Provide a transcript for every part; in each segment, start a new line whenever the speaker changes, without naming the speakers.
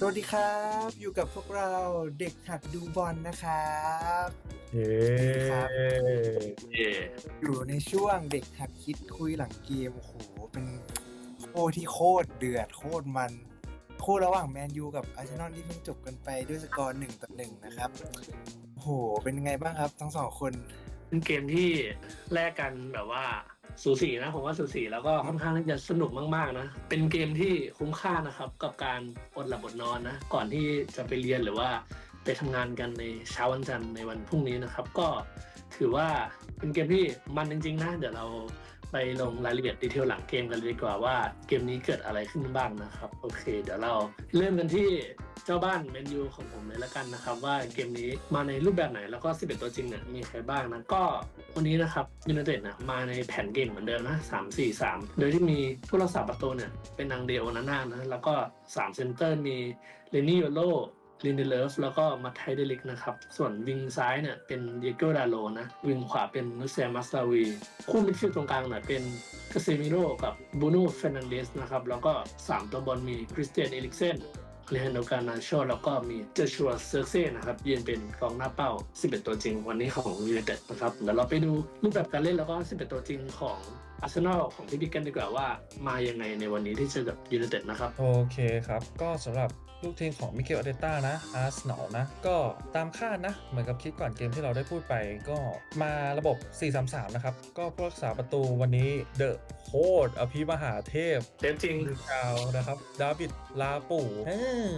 สวัสดีครับ อยู่กับพวกเราเด็กหัดดูบอลนะครับ
เย้
ครับ
เย่
อยู่ในช่วงเด็กหัดคิดคุยหลังเกมโอ้โหเป็นโคที่โคตรเดือดโคตรมัน คู่ระหว่างแมนยูกับอาร์เซนอลที่เพิ่งจบกันไปด้วยสกอร์หนึ่งต่อหนึ่งนะครับโอ้โหเป็นยังไงบ้างครับ ทั้งสองคน
เป็นเกมที่แลกกันแบบว่า สูสีนะผมว่าสูสีแล้วก็ค่อนข้างที่จะสนุกมากๆนะ เป็นเกมที่คุ้มค่านะครับกับการอดหลับอดนอนนะ ก่อนที่จะไปเรียนหรือว่าไปทำงานกันในเช้าวันจันทร์ในวันพรุ่งนี้นะครับ ก็ถือว่าเป็นเกมที่มันจริงๆนะเดี๋ยวเราไปลงรายละเอียดดีเทลหลังเกมกันเลยดีกว่าว่าเกมนี้เกิดอะไรขึ้นบ้างนะครับ โอเค เดี๋ยวเราเริ่มกันที่ เจ้าบ้านแมนยูของผมเลยละกันนะครับว่าเกมนี้มาในรูปแบบไหนแล้วก็ 11 ตัวจริงเนี่ยมีใครบ้างนะก็วันนี้นะครับยูไนเต็ดนะมาในแผนเกมเหมือนเดิมนะ3 4 3 โดยที่มีผู้รักษาประตูเนี่ยเป็นนางเดลนาน่านะแล้วก็3เซนเตอร์มีเลนี่โยโลลินเดเลฟแล้วก็มาไทเดลิกนะครับ ส่วนวิงซ้ายเนี่ยเป็นเดียโกดาโลนะ วิงขวาเป็นนุเซียมัสตาวี คู่มิดฟิลด์ตรงกลางเนี่ยเป็นคาเซมิโร่กับบูโน่เฟรนันเดสนะครับ แล้วก็ 3 ตัวบอลมีคริสเตียนเอลิกเซน เลฮานโดการนาโชแล้วก็มีเจชัวเซอร์เซ่นะครับยืนเป็นกองหน้าเป้า 11 ตัวจริงวันนี้ของยูไนเต็ดนะครับเดี๋ยวเราไปดูรูปแบบการเล่นแล้วก็ 11 ตัวจริงของอาร์เซนอลของพี่บิ๊กกันดีกว่าว่ามายังไงในวันนี้ที่เจอกับยูไนเต็ดนะครับ
โอเคครับ ก็สำหรับ ลูกทีมของมิเกลอเดต้านะอาร์สนอลนะ ก็ตามคาดนะ เหมือนกับคลิปก่อนเกมที่เราได้พูดไป ก็มาระบบ 4-3-3 นะครับ ก็ผู้รักษาประตูวันนี้เดอะโคตรอภิมหาเทพ
เทปจริง
ดาวนะครับดาวิดลาปู่เออ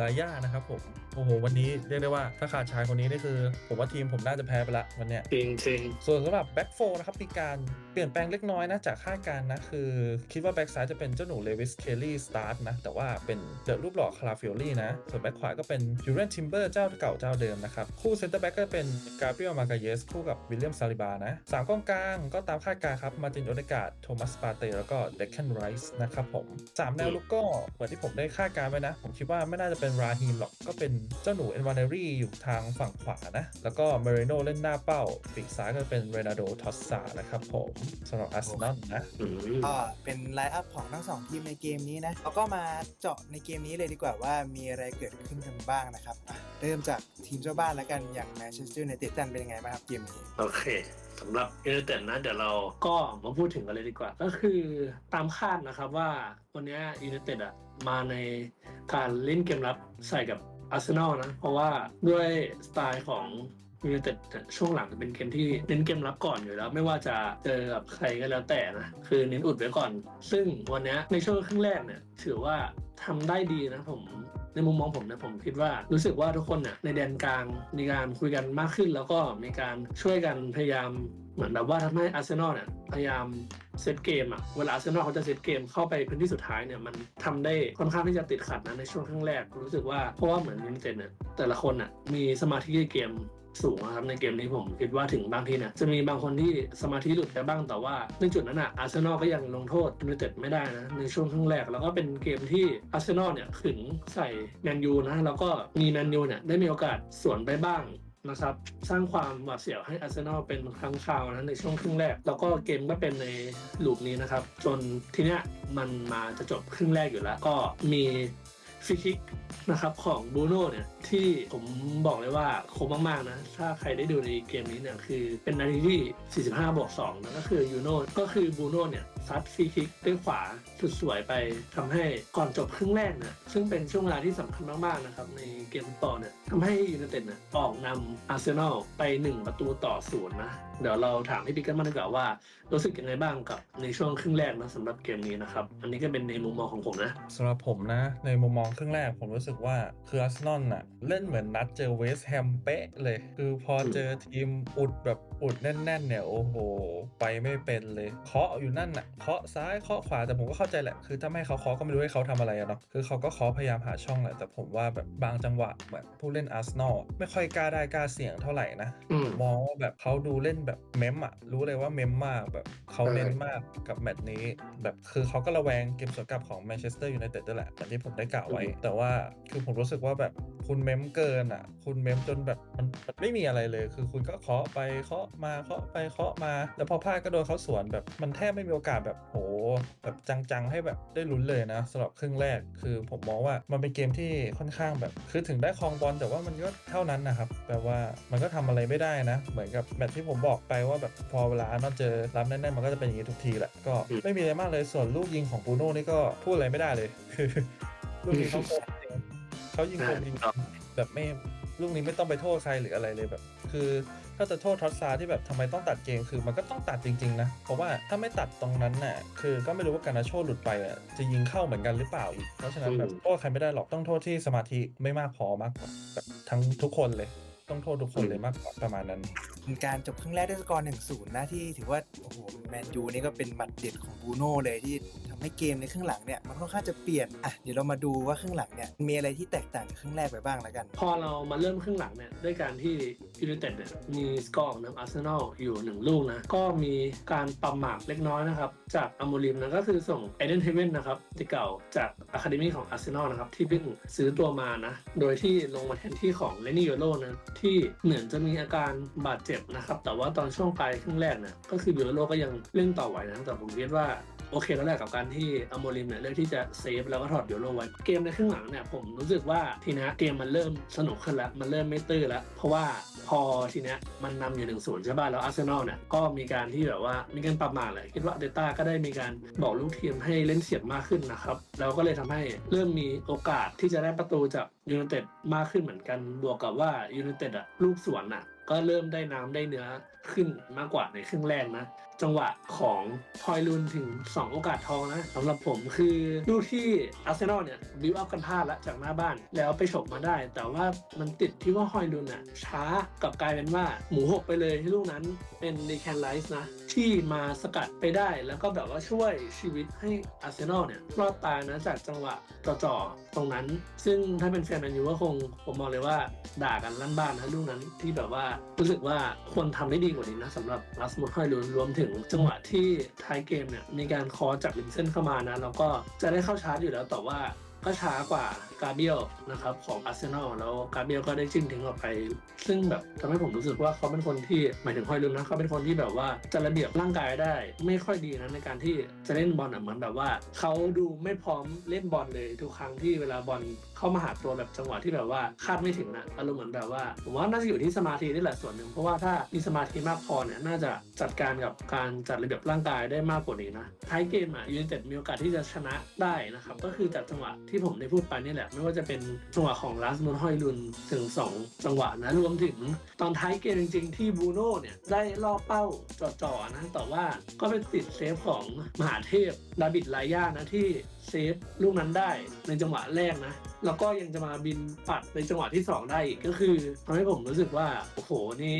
ลาย่านะครับผม โอ้โห วันนี้เรียกได้ว่าถ้าขาดชายคนนี้นี่คือ ผมว่าทีมผมน่าจะแพ้ไปละวันเนี้ย
จริงจริง
ส่วนสำหรับแบ็กโฟนะครับมีการเปลี่ยนแปลงเล็กน้อยนะจากคาดการณ์นะ คือ คิดว่าแบ็กซ้ายจะเป็นเจ้าหนูเลวิสเคลลี่สตาร์ทนะ แต่ว่าเป็นเดอะรูปหล่อคาราฟิโอลี่นะ ส่วนแบ็กขวาก็เป็นยูเรนทิมเบอร์เจ้าเก่าเจ้าเดิมนะครับ คู่เซนเตอร์แบ็กก็เป็นกาเบรียลมากาเยสคู่กับวิลเลียมซาลิบานะสามกองกลางก็ตามคาดการณ์ครับมาตินโอเดกาดโทมัสปาเตแล้วก็เดคเคนไรส์นะครับผมสามแนวลุกก็เหมือนที่ผมได้คาดการณ์ไว้นะ ผมคิดว่าไม่น่าจะเป็นราฮีมหรอกก็เป็นเจ้าหนูเอ็นวานเนรี่อยู่ทางฝั่งขวานะ แล้วก็เมเรโนเล่นหน้าเป้าปีกซ้ายก็เป็นเรนาโดทอสซานะครับผมสำหรับอาร์เซนอลนะ
ๆอืม
ก็เป็นไลน์อัพของทั้งสองทีมในเกมนี้นะเราก็มาเจาะในเกมนี้เลยดีกว่าว่า่ามีอะไรเกิดขึ้นกันบ้างนะครับเริ่มจากทีมเจ้าบ้านแล้วกันอย่างแมนเชสเตอร์ยูไนเต็ดกันเป็นยังไงบ้างครับเกมนี้
โอเคสำหรับยูไนเต็ดนะเดี๋ยวเราก็มาพูดถึงกันเลยดีกว่า ก็คือตามคาดนะครับว่าวันนี้ยูไนเต็ดอะมาในการเล่นเกมรับใส่กับอาร์เซนอลนะ เพราะว่าด้วยสไตล์ของ ยูไนเต็ดช่วงหลังจะเป็นเกมที่เน้นเกมรับก่อนอยู่แล้ว ไม่ว่าจะเจอกับใครก็แล้วแต่นะคือเน้นอุดไว้ก่อน ซึ่งวันนี้ในช่วงครึ่งแรกเนี่ยถือว่าทำได้ดีนะผมในมุมมองผมนะผมคิดว่ารู้สึกว่าทุกคนเนี่ยในแดนกลางมีการคุยกันมากขึ้น แล้วก็มีการช่วยกันพยายามเหมือนแบบว่าทำให้อาร์เซนอลเนี่ยพยายามเซตเกมอะเวลาอาร์เซนอลเขาจะเซตเกมเข้าไปพื้นที่สุดท้ายเนี่ยมันทำได้ค่อนข้างที่จะติดขัดนะในช่วงครึ่งแรกรู้สึกว่าเพราะว่าเหมือนยูไนเต็ดเนี่ยแต่ละคนอะมีสมาธิในเกม สูงนะครับในเกมนี้ผมคิดว่าถึงบางทีเนี่ยจะมีบางคนที่สมาธิหลุดไปบ้างแต่ว่าในจุดนั้นอะอาร์เซนอลก็ยังลงโทษยูไนเต็ดไม่ได้นะในช่วงครึ่งแรกแล้วก็เป็นเกมที่อาร์เซนอลเนี่ยขึงใส่แมนยูนะแล้วก็มีแมนยูเนี่ยได้มีโอกาสสวนไปบ้างนะครับสร้างความหวาดเสียวให้อาร์เซนอลเป็นครั้งคราวนะในช่วงครึ่งแรก แล้วก็เกมก็เป็นในลูปนี้นะครับ จนทีเนี้ยมันมาจะจบครึ่งแรกอยู่แล้ว ก็มี ฟรีคิกนะครับของบูโน่เนี่ยที่ผมบอกเลยว่าคมมากๆนะ ถ้าใครได้ดูในเกมนี้เนี่ยคือเป็นนาทีที่ 45บวก2นะก็คือยูโน่ก็คือบูโน่เนี่ย ซัดฟรีคิกด้วยขวาสุดสวยไปทำให้ก่อนจบครึ่งแรกเนี่ยซึ่งเป็นช่วงเวลาที่สำคัญมากๆนะครับในเกมฟุตบอลเนี่ยทำให้ยูไนเต็ดเนี่ยออกนำอาร์เซนอลไป 1 ประตูต่อศูนย์นะเดี๋ยวเราถามพี่ปิ๊กกันมาดีกว่าว่า รู้สึกยังไงบ้างกับในช่วงครึ่งแรกนะสำหรับเกมนี้นะครับ อันนี้ก็เป็นในมุมมองของผมนะ
สำหรับผมนะ ในมุมมองครึ่งแรกผมรู้สึกว่าคืออาร์เซนอลน่ะเล่นเหมือนนัดเจอเวสต์แฮมเป๊ะเลย คือพอเจอทีมอุดแบบ อุดแน่น ๆ เนี่ยโอ้โห ไปไม่เป็นเลยเคาะอยู่นั่นน่ะเคาะซ้ายเคาะขวาแต่ผมก็เข้าใจแหละ คือถ้าไม่ให้เขาเคาะก็ไม่รู้ให้เขาทำอะไรอะเนาะคือเขาก็เคาะพยายามหาช่องแหละแต่ผมว่าแบบบางจังหวะแบบผู้เล่นอาร์เซนอลไม่ค่อยกล้าได้กล้าเสี่ยงเท่าไหร่นะ
อืม
มองว่าแบบเขาดูเล่นแบบเมมอะรู้เลยว่าเมมมากแบบเขาเน้นมากกับแมตช์นี้ แบบคือเขาก็ระแวงเกมสวนกลับของแมนเชสเตอร์ยูไนเต็ดด้วยแหละอย่างที่ผมได้กล่าวไว้ แต่ว่าคือผมรู้สึกว่าแบบคุณเมมเกินอะ คุณเมมจนแบบมันมันไม่มีอะไรเลย คือคุณก็เคาะไปเคาะมาเคาะไปเคาะมา แล้วพอพลาดก็โดนเขาสวนแบบมันแทบไม่มีโอกาสแบบโหแบบจังๆให้แบบได้ลุ้นเลยนะสำหรับครึ่งแรกคือผมมองว่ามันเป็นเกมที่ค่อนข้างแบบ คือถึงได้ครองบอลแต่ว่ามันก็เท่านั้นนะครับแปลว่ามันก็ทำอะไรไม่ได้นะ เหมือนกับแมตช์ที่ผมบอกไปว่าแบบพอเวลาอาร์นอนเจอรับแน่นๆมันก็จะเป็นอย่างนี้ทุกทีแหละก็ไม่มีอะไรมากเลยส่วนลูกยิงของบูโน่นี่ก็พูดอะไรไม่ได้เลยคือลูกยิงเขาโคตรจริงเขายิงคมจริงแบบไม่ลูกนี้ไม่ต้องไปโทษใครหรืออะไรเลยแบบ คือ ถ้าจะโทษทอตซาที่แบบทำไมต้องตัดเกมคือมันก็ต้องตัดจริง ๆ นะ เพราะว่าถ้าไม่ตัดตรงนั้นน่ะคือก็ไม่รู้ว่าการนาโชหลุดไปอะจะยิงเข้าเหมือนกันหรือเปล่าอีก เพราะฉะนั้นแบบโทษใครไม่ได้หรอกต้องโทษที่สมาธิไม่มากพอมากกว่าแบบทั้งทุกคนเลยต้องโทษทุกคนเลยมากกว่าประมาณนั้น
เป็นการจบครึ่งแรกด้วยสกอร์หนึ่งศูนย์นะที่ถือว่า โอ้โห แมนยูนี่ก็เป็นหมัดเด็ดของบูโน่เลยที่ทำให้เกมในครึ่งหลังเนี่ยมันค่อนข้างจะเปลี่ยนอะเดี๋ยวเรามาดูว่าครึ่งหลังเนี่ยมีอะไรที่แตกต่างจากครึ่งแรกไปบ้างแล้วกัน
พอเรามาเริ่มครึ่งหลังเนี่ยด้วยการที่ยูไนเต็ดเนี่ยมีสกอร์ของอาร์เซนอลอยู่หนึ่งลูกนะก็มีการปรับหมากเล็กน้อยนะครับจากอโมริมนะก็คือส่งเอเดนเฮเวนนะครับที่เก่าจากอะคาเดมีของอาร์เซนอลนะครับที่เพิ่งซื้อตัวมานะโดยที่ลงมาแทนที่ของเลนี่โยโรนะที่เหมือนจะมีอาการบาดเจ็บนะครับแต่ว่าตอนช่วงปลายครึ่งแรกเนี่ยก็คือโยโรก็ยังเล่นต่อไหวนะแต่ผมคิดว่า โอเคแล้วแหละกับการที่อโมริมเนี่ยเลือกที่จะเซฟแล้วก็ถอดโยวโรไว้ เกมในครึ่งหลังเนี่ยผมรู้สึกว่าทีนี้เกมมันเริ่มสนุกขึ้นแล้วมันเริ่มไม่ตื้อแล้ว เพราะว่าพอทีเนี้ยมันนำอยู่หนึ่งศูนย์ใช่ป่ะแล้วอาร์เซนอลเนี่ยก็มีการที่แบบว่ามีการปรับมาเลยคิดว่าเดต้าก็ได้มีการบอกลูกทีมให้เล่นเสียบมากขึ้นนะครับแล้วก็เลยทำให้เริ่มมีโอกาสที่จะได้ประตูจากยูไนเต็ดมากขึ้นเหมือนกันบวกกับว่ายูไนเต็ดอะลูกสวนอะก็เริ่มได้น้ำได้เนื้อขึ้นมากกว่าในครึ่งแรกนะ จังหวะของพอยลุนถึง 2 โอกาสทองนะสำหรับผมคือลูกที่อาร์เซนอลเนี่ยบิวอัพกันพลาดละจากหน้าบ้านแล้วไปฉกมาได้ แต่ว่ามันติดที่ว่าฮอยลุนอะช้ากลับกลายเป็นว่าหมูหกไปเลยลูกนั้นเป็นดีแคนไลส์นะ ที่มาสกัดไปได้ แล้วก็แบบว่าช่วยชีวิตให้อาร์เซนอลเนี่ยรอดตายนะจากจังหวะจ่อๆตรงนั้น ซึ่งถ้าเป็นแฟนแมนยูก็คงผมมองเลยว่าด่ากันลั่นบ้านนะลูกนั้นที่แบบว่ารู้สึกว่าควรทำได้ดีกว่านี้นะสำหรับลัสมุดฮอยลุนรวมถึงจังหวะที่ท้ายเกมเนี่ยมีการคอจากลินเซนเข้ามานะแล้วก็จะได้เข้าชาร์จอยู่แล้วแต่ว่า ก็ช้ากว่ากาเบียลนะครับของอาร์เซนอลแล้วกาเบียลก็ได้จิ้งทิ้งออกไป ซึ่งแบบทำให้ผมรู้สึกว่าเขาเป็นคนที่หมายถึงฮอยลุนนะเขาเป็นคนที่แบบว่าจะระเบียบร่างกายได้ ไม่ค่อยดีนะในการที่จะเล่นบอลอะเหมือนแบบว่า เขาดูไม่พร้อมเล่นบอลเลยทุกครั้งที่เวลาบอล เข้ามาหาตัวแบบจังหวะที่แบบว่าคาดไม่ถึงนะอารมณ์เหมือนแบบว่าผมว่าน่าจะอยู่ที่สมาธินี่แหละส่วนหนึ่งเพราะว่าถ้ามีสมาธิมากพอเนี่ยน่าจะจัดการกับการจัดระเบียบร่างกายได้มากกว่านี้นะท้ายเกมอะยูไนเต็ดมีโอกาสที่จะชนะได้นะครับก็คือจากจังหวะที่ผมได้พูดไปนี่แหละ ไม่ว่าจะเป็นจังหวะของลาสมุนฮอยลุนถึง 2 จังหวะนะรวมถึงตอนท้ายเกมจริง ๆ ที่บูโน่เนี่ยได้ล่อเป้าจ่อๆนะแต่ว่าก็เป็นติดเซฟของมหาเทพดาบิดไลย่านะที่เซฟลูกนั้นได้ในจังหวะแรกนะ แล้วก็ยังจะมาบินปัดในจังหวะที่ 2 ได้อีกก็คือทำให้ผมรู้สึกว่า โอ้โห นี่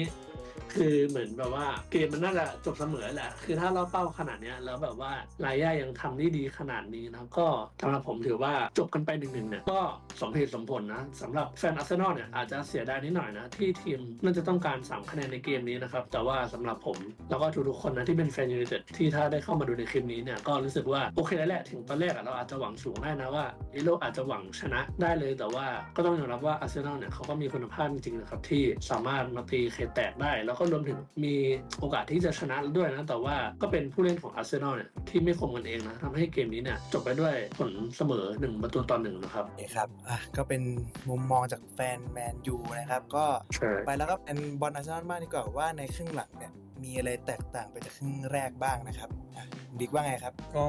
คือเหมือนแบบว่าเกมมันน่าจะจบเสมอแหละ คือถ้าเราเป้าขนาดเนี้ยแล้วแบบว่าลายย่ายังทำได้ดีขนาดนี้นะก็สำหรับผมถือว่าจบกันไปหนึ่งหนึ่งเนี่ยก็สมเหตุสมผลนะสำหรับแฟนอาร์เซนอลเนี่ยอาจจะเสียดายนิดหน่อยนะ ที่ทีมน่าจะต้องการ 3 คะแนนในเกมนี้นะครับ แต่ว่าสำหรับผม แล้วก็ทุกๆคนนะที่เป็นแฟนยูไนเต็ดที่ถ้าได้เข้ามาดูในคลิปนี้เนี่ยก็รู้สึกว่าโอเคแล้วแหละถึงตอนแรกเราอาจจะหวังสูงได้นะว่าอิโรอาจจะหวังชนะได้เลย แต่ว่าก็ต้องยอมรับว่าอาร์เซนอลเนี่ยเขาก็มีคุณภาพจริงๆนะครับที่สามารถมาตีเคแตกได้แล้วก็รวมถึงมีโอกาสที่จะชนะด้วยนะ แต่ว่าก็เป็นผู้เล่นของอาร์เซนอลเนี่ยที่ไม่คมกันเองนะทำให้เกมนี้เนี่ยจบไปด้วยผลเสมอหนึ่งประตูต่อหนึ่งนะครับ
โอเคครับอะก็เป็นมุมมองจากแฟนแมนยูนะครับ ก็
ใช่
ไปแล้วก็เป็นบอลอาร์เซนอลบ้างดีกว่าว่าในครึ่งหลังเนี่ยมีอะไรแตกต่างไปจากครึ่งแรกบ้างนะครับอะบิ๊กว่าไงครับ
ก็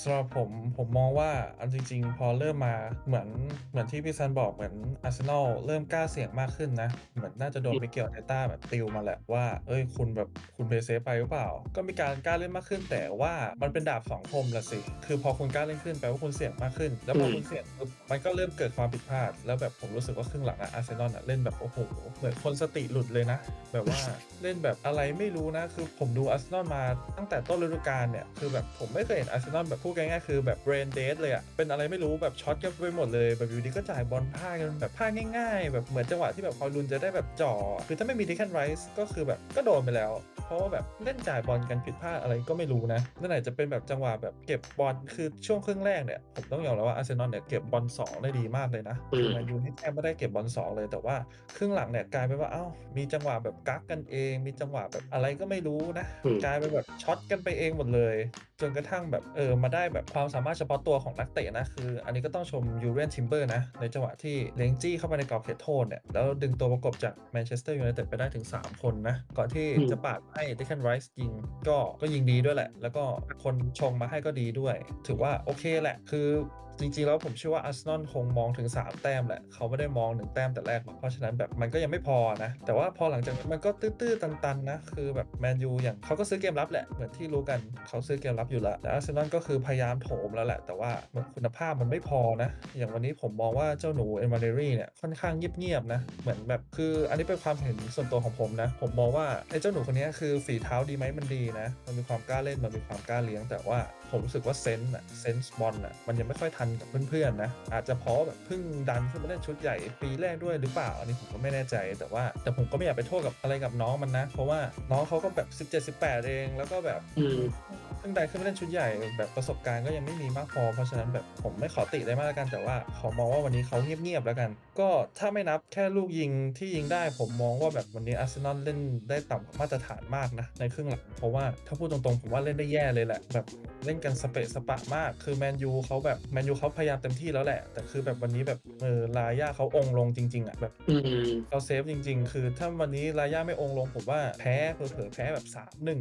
สำหรับผมผมมองว่าอันจริง ๆ พอเริ่มมาเหมือนเหมือนที่พี่ซันบอกเหมือนอาร์เซนอลเริ่มกล้าเสี่ยงมากขึ้นนะ เหมือนน่าจะโดนมิเกลเนต้าแบบติวมาแหละว่า เอ้ย คุณแบบคุณเพย์เซฟไปหรือเปล่า ก็มีการกล้าเล่นมากขึ้น แต่ว่ามันเป็นดาบสองคมละสิ คือพอคุณกล้าเล่นขึ้นแปลว่าคุณเสี่ยงมากขึ้น แล้วพอคุณเสี่ยงปุ๊บมันก็เริ่มเกิดความผิดพลาด แล้วแบบผมรู้สึกว่าครึ่งหลังอะอาร์เซนอลอะเล่นแบบโอ้โหเหมือนคนสติหลุดเลยนะ แบบว่าเล่นแบบอะไรไม่รู้นะ คือผมดูอาร์เซนอลมาตั้งแต่ต้นฤดูกาลเนี่ย คือแบบผมไม่เคยเห็นอาร์เซนอลแบบพูดง่ายๆคือแบบเบรนเดสเลยอะเป็นอะไรไม่รู้แบบช็อตกันไปหมดเลย แบบอยู่ดีก็จ่ายบอลพลาดกันแบบพลาดง่าย ๆ แบบเหมือนจังหวะที่แบบพอลุนจะได้แบบจ่อ คือถ้าไม่มีดิแคนไรส์ก็คือแบบก็โดนไปแล้ว เพราะว่าแบบเล่นจ่ายบอลกันผิดพลาดอะไรก็ไม่รู้นะนั่นไหนจะเป็นแบบจังหวะแบบเก็บบอลคือช่วงครึ่งแรกเนี่ยผมต้องยอมรับว่าอาร์เซนอลเนี่ยเก็บบอลสองได้ดีมากเลยนะ
อืม
แมนยูนี่แทบไม่ได้เก็บบอลสองเลยแต่ว่าครึ่งหลังเนี่ยกลายเป็นว่าเอ้ามีจังหวะแบบกักกันเอง มีจังหวะแบบอะไรก็ไม่รู้นะ
อืม
กลายเป็นแบบช็อตกันไปเองหมดเลย จนกระทั่งแบบเออมาได้แบบความสามารถเฉพาะตัวของนักเตะนะคือ อันนี้ก็ต้องชมยูเรนทิมเบอร์นะในจังหวะที่เลงจี้เข้าไปในกรอบเขตโทษเนี่ยแล้วดึงตัวประกบจากแมนเชสเตอร์ยูไนเต็ดไปได้ถึง 3 คนนะก่อนที่
อืม
จะปาดให้เดคันไรส์ยิงก็ก็ยิงดีด้วยแหละ แล้วก็คนชงมาให้ก็ดีด้วย ถือว่าโอเคแหละ คือจริงๆ แล้วผมเชื่อว่าอาร์เซนอลคงมองถึง 3 แต้มแหละ เขาไม่ได้มอง1แต้มแต่แรกหรอกเพราะฉะนั้นแบบมันก็ยังไม่พอนะ แต่ว่าพอหลังจากนั้นมันก็ตื้อๆ ตันๆ นะ คือแบบแมนยูอย่างเขาก็ซื้อเกมรับแหละ เหมือนที่รู้กันเขาซื้อเกมรับอยู่แล้วแต่อาร์เซนอลก็คือพยายามโถมแล้วแหละ แต่ว่าคุณภาพมันไม่พอนะ อย่างวันนี้ผมมองว่าเจ้าหนูเอมาเดรี่เนี่ยค่อนข้างเงียบๆนะ เหมือนแบบคืออันนี้เป็นความเห็นส่วนตัวของผมนะ ผมมองว่าไอ้เจ้าหนูคนนี้คือฝีเท้าดีไหมมันดีนะ มันมีความกล้าเล่นมันมีความกล้าเลี้ยงแต่ว่า ผมรู้สึกว่าเซนส์อะเซนส์บอลอะมันยังไม่ค่อยทันกับเพื่อนๆนะอาจจะเพราะแบบเพิ่งดันขึ้นมาเล่นชุดใหญ่ปีแรกด้วยหรือเปล่าอันนี้ผมก็ไม่แน่ใจ แต่ว่าแต่ผมก็ไม่อยากไปโทษกับอะไรกับน้องมันนะ เพราะว่าน้องเขาก็แบบ 17 18 เองแล้วก็แบบ
อืม
เพิ่งได้ขึ้นมาเล่นชุดใหญ่แบบประสบการณ์ก็ยังไม่มีมากพอ เพราะฉะนั้นแบบผมไม่ขอติได้มากแล้วกันแต่ว่าขอมองว่าวันนี้เขาเงียบๆแล้วกัน ก็ถ้าไม่นับแค่ลูกยิงที่ยิงได้ผมมองว่าแบบวันนี้อาร์เซนอลเล่นได้ต่ำกว่ามาตรฐานมากนะในครึ่งหลังเพราะว่าถ้าพูดตรงๆผมว่าเล่นได้แย่เลยแหละแบบเล่นกันสเปะสปะมาก คือแมนยูเขาแบบแมนยูเขาพยายามเต็มที่แล้วแหละ แต่คือแบบวันนี้แบบเออลาย่าเขาองค์ลงจริง ๆอะแบบ
อืม
เราเซฟจริง ๆ คือถ้าวันนี้รายาไม่องค์ลงผมว่าแพ้เผลอๆแพ้แบบ3 1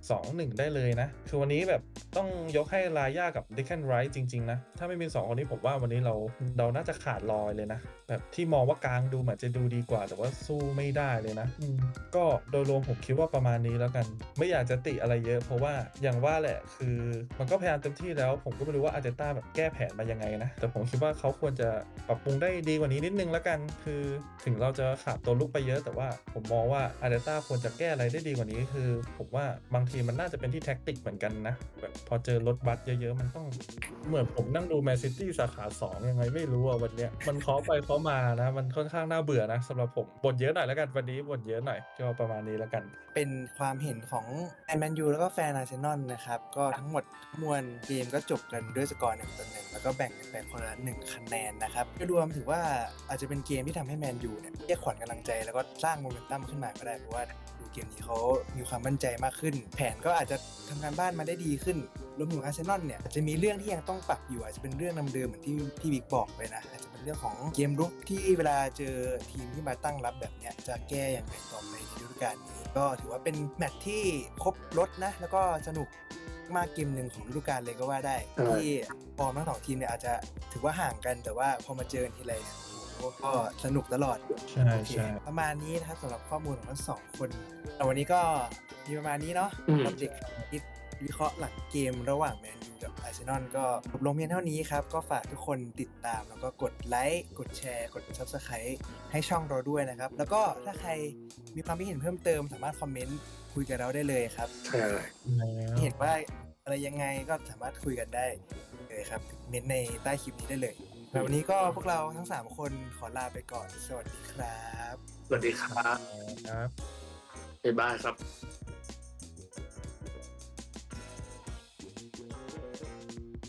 2 1 ได้เลยนะ คือวันนี้แบบต้องยกให้รายากับดิค a นไรท์จริง ๆ นะ ถ้าไม่มี 2 คนนี้ผมว่าวันนี้เราเราน่าจะขาดลอยเลยนะ แบบที่มองว่ากลางดูเหมือนจะดูดีกว่า แต่ว่าสู้ไม่ได้เลยนะอืมก็โดยรวมผมคิดว่าประมาณนี้แล้วกัน ไม่อยากจะติอะไรเยอะ เพราะว่าอย่างว่าแหละคือมันก็พยายามเต็มที่แล้ว ผมก็ไม่รู้ว่าอาร์เตต้าแบบแก้แผนมายังไงนะ แต่ผมคิดว่าเขาควรจะปรับปรุงได้ดีกว่านี้นิดนึงแล้วกัน คือถึงเราจะขาดตัวลุกไปเยอะ แต่ว่าผมมองว่าอาร์เตต้าควรจะแก้อะไรได้ดีกว่านี้ คือ ผมว่าบางทีมันน่าจะเป็นที่แท็กติกเหมือนกันนะ แบบพอเจอรถบัสเยอะๆ มันต้องเหมือนผมนั่งดูแมนซิตี้สาขา2ยังไงไม่รู้อะวันเนี้ยมันเคาะไปเคาะมานะ มันค่อนข้างน่าเบื่อนะสำหรับผมบ่นเยอะหน่อยแล้วกันวันนี้บ่นเยอะหน่อยก็ประมาณนี้แล้วกัน
เป็นความเห็นของแฟนแมนยูแล้วก็แฟนอาร์เซนอลนะครับ ก็ทั้งหมดมวลเกมก็จบกันด้วยสกอร์หนึ่งต่อหนึ่งแล้วก็แบ่งกันไปคนละหนึ่งคะแนนนะครับก็รวมถือว่าอาจจะเป็นเกมที่ทำให้แมนยูเนี่ยเรียกขวัญกำลังใจแล้วก็สร้างโมเมนตัมขึ้นมาก็ได้เพราะว่า เกมนี้เขามีความมั่นใจมากขึ้น แผนก็อาจจะทำงานบ้านมาได้ดีขึ้นรวมถึงอาร์เซนอลเนี่ยอาจจะมีเรื่องที่ยังต้องปรับอยู่อาจจะเป็นเรื่องเดิมๆเหมือนที่พี่บิ๊กบอกไปนะอาจจะเป็นเรื่องของเกมรุกที่เวลาเจอทีมที่มาตั้งรับแบบเนี้ยจะแก้อย่างไรต่อไปในฤดูกาลนี้ก็ถือว่าเป็นแมตช์ที่ครบรถนะแล้วก็สนุกมากเกมหนึ่งของฤดูกาลเลยก็ว่าได้
ใช่
ที่ฟอร์มทั้งสองทีมเนี่ยอาจจะถือว่าห่างกันแต่ว่าพอมาเจอกันทีไรเนี่ยโอ้โห ก็สนุกตลอด
ใช่
โอเค
ใช่
ประมาณนี้นะครับสำหรับข้อมูลของทั้งสองคนแต่วันนี้ก็มีประมาณนี้เนาะ
อืม
รับเด็กคิดวิเคราะห์หลังเกมระหว่างแมนยูกับอาร์เซนอลก็จบลงเพียงเท่านี้ครับ ก็ฝากทุกคนติดตาม แล้วก็กดไลค์ กดแชร์ กด Subscribe ให้ช่องเราด้วยนะครับ แล้วก็ถ้าใครมีความคิดเห็นเพิ่มเติม สามารถคอมเมนต์คุยกับเราได้เลยครับ
ใช่
แล้ว
เห็นว่าอะไรยังไงก็สามารถคุยกันได้เลยครับเม้นต์ในใต้คลิปนี้ได้เลย แล้ววันนี้ก็พวกเราทั้ง3คนขอลาไปก่อน สวัสดีครับ
สวัสดีครับ
ครับ
บ๊ายบายครับ